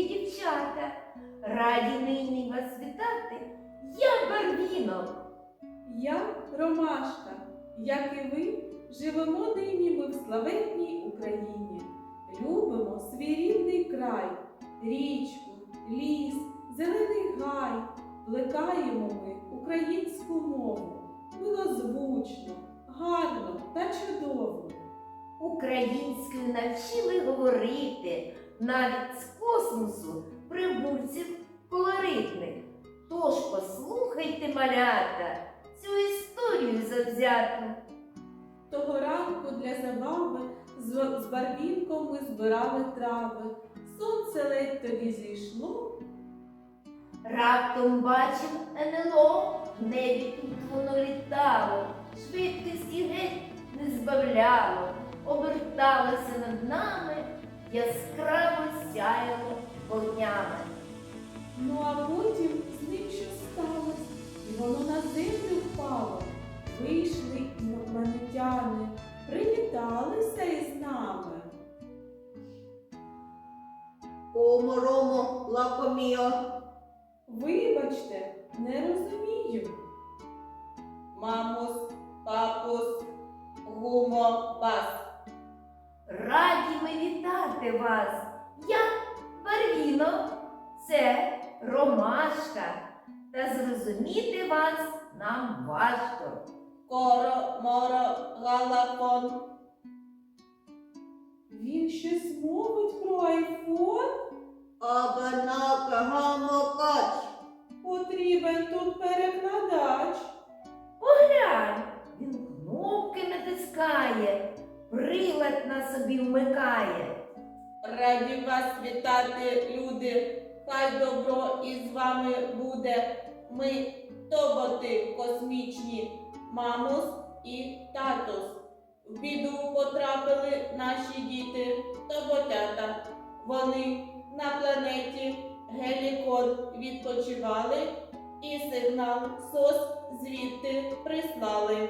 і дівчата. Раді нині вас вітати. Я Барвінок. Я Ромашка, як і ви, живемо нині ми в славетній Україні. Любимо свій рідний край, річку, ліс, зелений гай. Плекаємо ми українську мову, милозвучно, гарно та чудово. Українською навчили говорити навіть з космосу прибульців колоритних. Тож послухайте, малята, цю історію завзяту. Того ранку для забави з, барвінком ми збирали трави. Сонце ледь тоді зійшло, Раптом бачив НЛО, в небі тут воно літало, швидкості геть не збавляло, оберталося над нами, яскраво сяяло вогнями. Ну а потім з ним що сталося, і воно на землю впало. Вийшли інопланетяни, привіталися із нами. Кому рому лакоміо, Вибачте, не розумію. Мамус, папус, гумо, бас. Раді ми вітати вас. Я Барвіно, це Ромашка. Та зрозуміти вас нам важко. Коро, моро, галафон. Він щось мовить про айфон? абанака гамокач, Потрібен тут перекладач. Поглянь, він кнопки натискає, прилад на собі вмикає. Раді вас вітати, люди. Хай добро із вами буде. Ми тоботи космічні, мамус і татус. В біду потрапили наші діти, тоботята. Вони на планеті Гелікон відпочивали і сигнал СОС звідти прислали.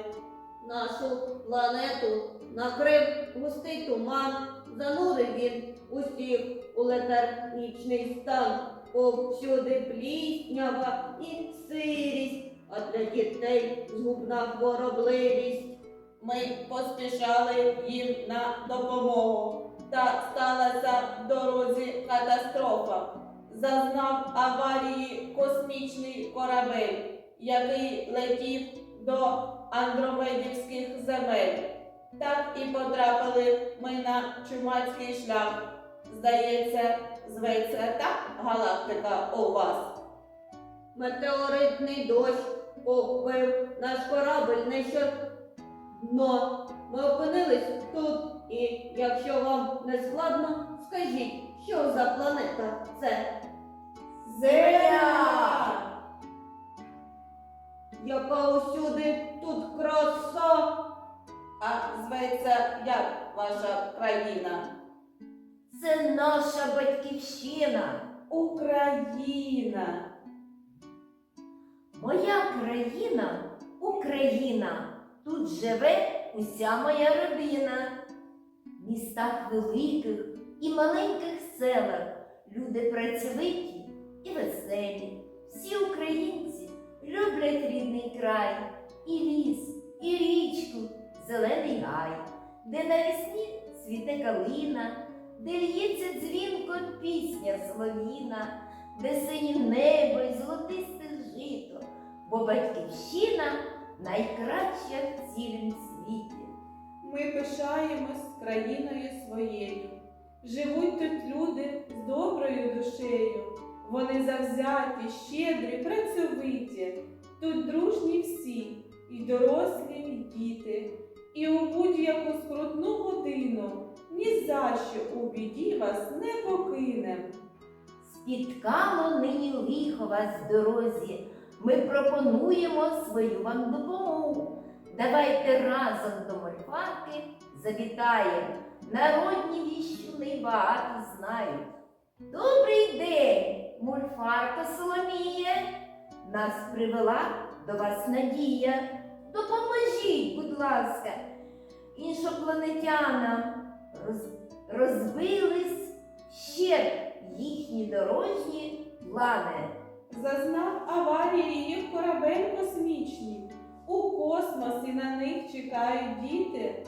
Нашу планету накрив густий туман, занурив він усіх у летаргічний стан, повсюди пліснява і сирість, а для дітей згубна хворобливість. Ми поспішали їм на допомогу. Та сталася в дорозі катастрофа. Зазнав аварії космічний корабель, який летів до андромедівських земель. Так і потрапили ми на чумацький шлях. Здається, зветься так галактика у вас. Метеоритний дощ побив наш корабель не що дно. Ми опинились тут, і якщо вам не складно, скажіть, що за планета це? Земля! Яка усюди тут краса? А зветься як ваша країна? Це наша батьківщина. Україна. Моя країна Україна. Тут живе уся моя родина. В містах великих і маленьких селах люди працьовиті і веселі. Всі українці люблять рідний край, і ліс, і річку, зелений гай, де навесні цвіте калина, де л'ється дзвінко пісня солов'їна, де синє небо й золотисте жито, бо батьківщина найкраща в цілім світі. Ми пишаємось країною своєю. Живуть тут люди з доброю душею. Вони завзяті, щедрі. Тут дружні всі, і дорослі, і діти. І у будь-яку скрутну годину ні за що у біді вас не покинем. Спіткало нині лихо вас в дорозі. Ми пропонуємо свою вам допомогу. Давайте разом до мольфарки завітаємо. Народні віщуни багато знають. Добрий день, мульфарка Соломіє. Нас привела до вас надія. Допоможіть, будь ласка, іншопланетянам роз, розбились ще їхні дорожні плани. Зазнав аварії їх корабель космічний. У космосі на них чекають діти.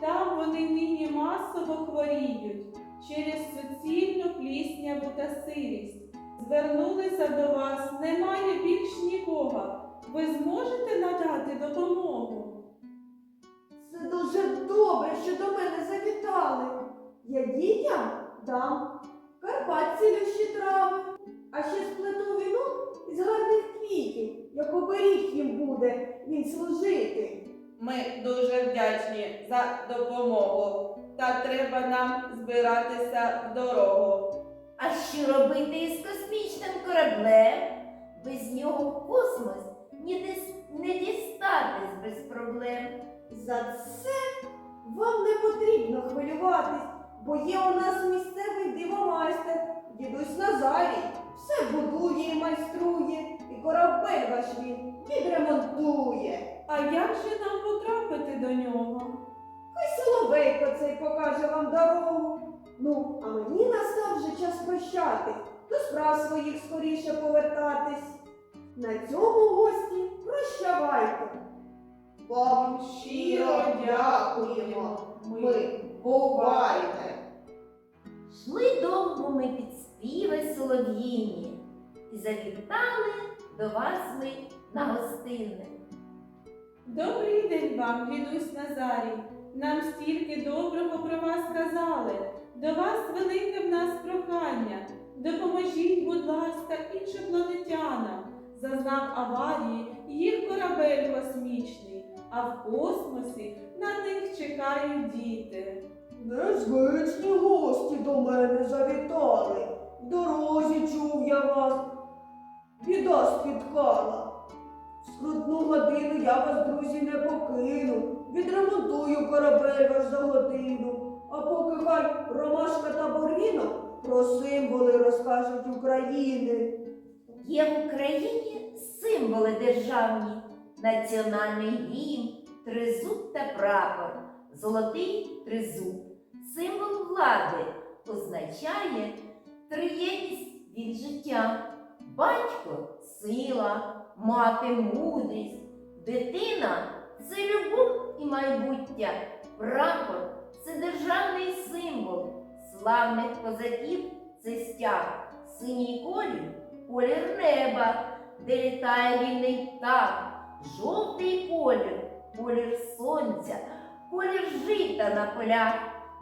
Там вони нині масово хворіють через суцільну плісняву та сирість. Звернулися до вас, немає більш нікого. Ви зможете надати допомогу? Це дуже добре, що до мене завітали. Я дітям дам карпат цілющі трави, а ще сплету вінок із гарних квітів, як оберіг їм буде він служити. Ми дуже вдячні за допомогу. Та треба нам збиратися в дорогу. А що робити із космічним кораблем? Без нього в космос ні дис- не дістатись без проблем. За це вам не потрібно хвилюватись, бо є у нас місцевий дивомайстер, дідусь Назарій. Все будує і майструє, і корабель ваш він відремонтує. А як же нам потрапити до нього? Хай соловейко цей покаже вам дорогу. Ну, а мені настав вже час прощатись, до справ своїх скоріше повертатись. На цьому гості прощавайте. Вам щиро дякуємо. Ми бувайте. Шли довго ми під співи солов'їні і завітали до вас ми на гостинне. Добрий день вам, дідусь Назарій. Нам стільки доброго про вас казали. До вас велике в нас прохання. Допоможіть, будь ласка, іншопланетянам. Зазнав аварії їх корабель космічний, а в космосі на них чекають діти. Незвичні гості до мене завітали. В дорозі чув я вас. Біда спіткала. В скрутну годину я вас, друзі, не покину. Відремонтую корабель ваш за годину. А поки хай Ромашка та Борвінок про символи розкажуть України. Є в Україні символи державні, національний гімн, тризуб та прапор, золотий тризуб. Символ влади означає триєдність від життя. Батько сила, мати мудрість, дитина це любов і майбуття. Прапор це державний символ, славних козаків це стяг, синій колір колір неба, де літає вільний птах, жовтий колір, колір сонця, колір жита на полях,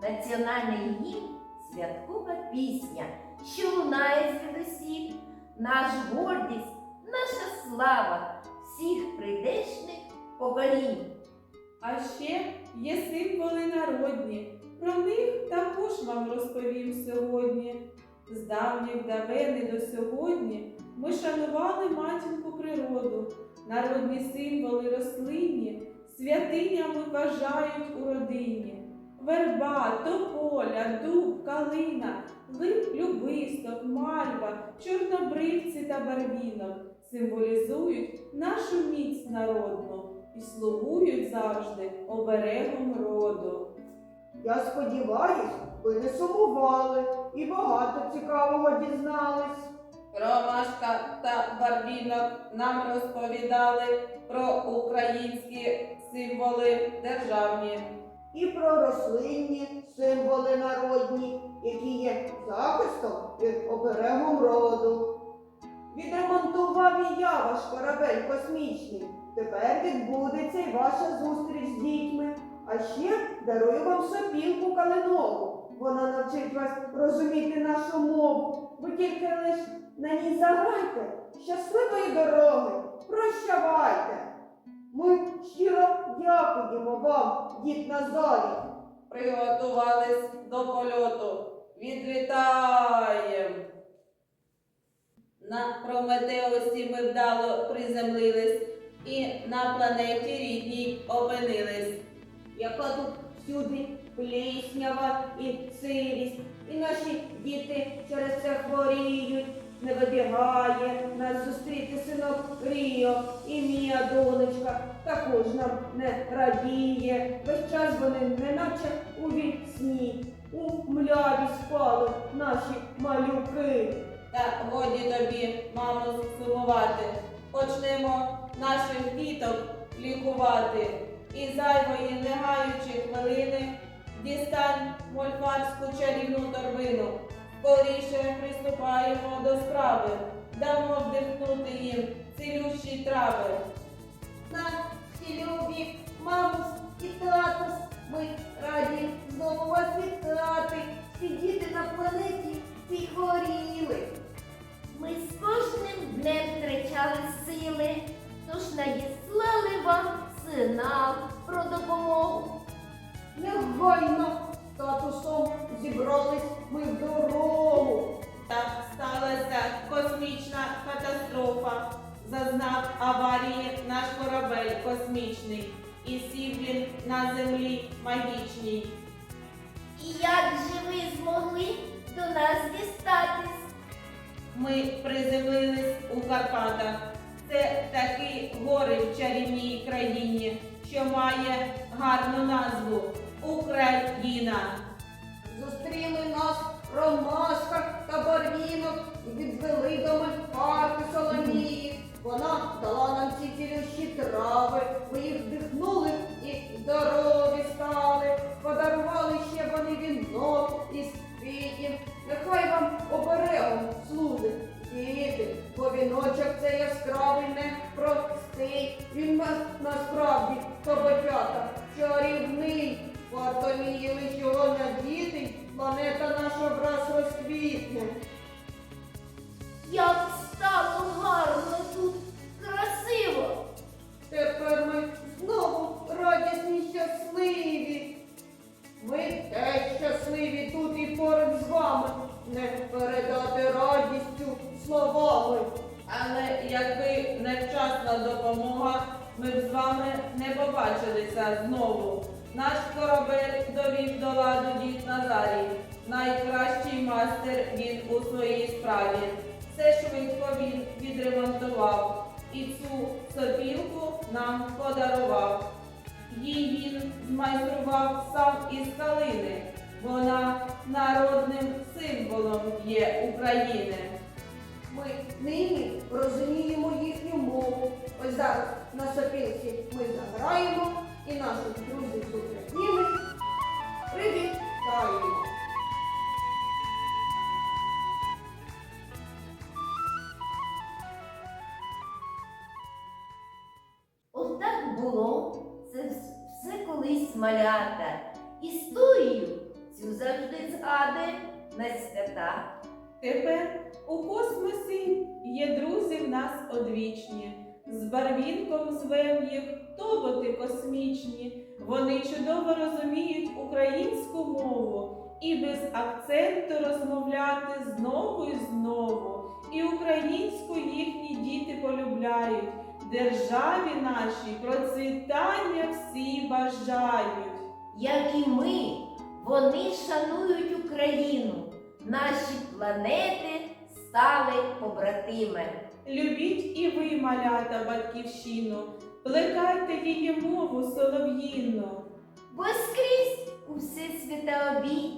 національний гімн, святкова пісня, що лунає звідусіль, наш гордість, наша слава всіх прийдешних поколінь. А ще є символи народні. Про них також вам розповім сьогодні. З давніх давени до сьогодні ми шанували матінку природу. Народні символи рослинні святинями вважають у родині. Верба, тополя, дуб, калина, лип, любисток, мальва, чорнобривці та барвінок символізують нашу міць народну і слугують завжди оберегом роду. Я сподіваюсь, ви не сумували і багато цікавого дізнались. Ромашка та Барвінок нам розповідали про українські символи державні. і про рослинні символи народні, які є захистом і оберегом роду. Відремонтував і я ваш корабель космічний. Тепер відбудеться й ваша зустріч з дітьми. А ще дарую вам сопілку калинову. Вона навчить вас розуміти нашу мову. Ви тільки лиш на ній заграйте. Щасливої дороги! Прощавайте! Ми щиро дякуємо вам, дід Назарій. Приготувались до польоту. Відлітаєм! На Прометеусі ми вдало приземлились і на планеті рідній опинились. яка тут всюди пліснява і сирість, і наші діти через це хворіють. Не вибігає нас зустріти синок Ріо і мія донечка також нам не радіє. Весь час вони неначе у вісні. у мляві спали наші малюки. Та годі тобі, мамо, сумувати. Почнемо наших діток лікувати. І зайвої, не гаючи хвилини, дістань мольфарську чарівну торбину. Скоріше приступаємо до справи, дамо вдихнути їм цілющі трави. Наші любі мамус і татус, ми раді знову вас вітати. Всі діти на планеті всі хворіли. Змогли до нас дістатись? Ми приземлились у Карпатах. Це такі гори в чарівній країні, що має гарну назву Україна. Зустріли нас Ромашка та Барвінок і відвели до мальпарки Соломії. Вона дала нам ці цілющі трави, ми їх вдихнули і здорові вінок із. Нехай вам оберегом служить діти, бо віночок це яскравий не є України. Ми нині розуміємо їхню мову. Ось зараз на сопілці ми заграємо і наших друзів з України привітаємо. Отак було, це все колись малята. Історію цю завжди згадує на свята. Тепер у космосі є друзі в нас одвічні. З барвінком звем їх тоботи космічні. Вони чудово розуміють українську мову і без акценту розмовляти знову і знову. І українську їхні діти полюбляють. Державі нашій процвітання всі бажають. Як і ми, вони шанують Україну. Наші планети стали побратими. Любіть і ви, малята, батьківщину, плекайте її мову солов'їну. Бо скрізь у всесвіта обій,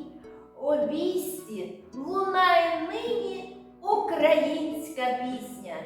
обійсті лунає нині українська пісня.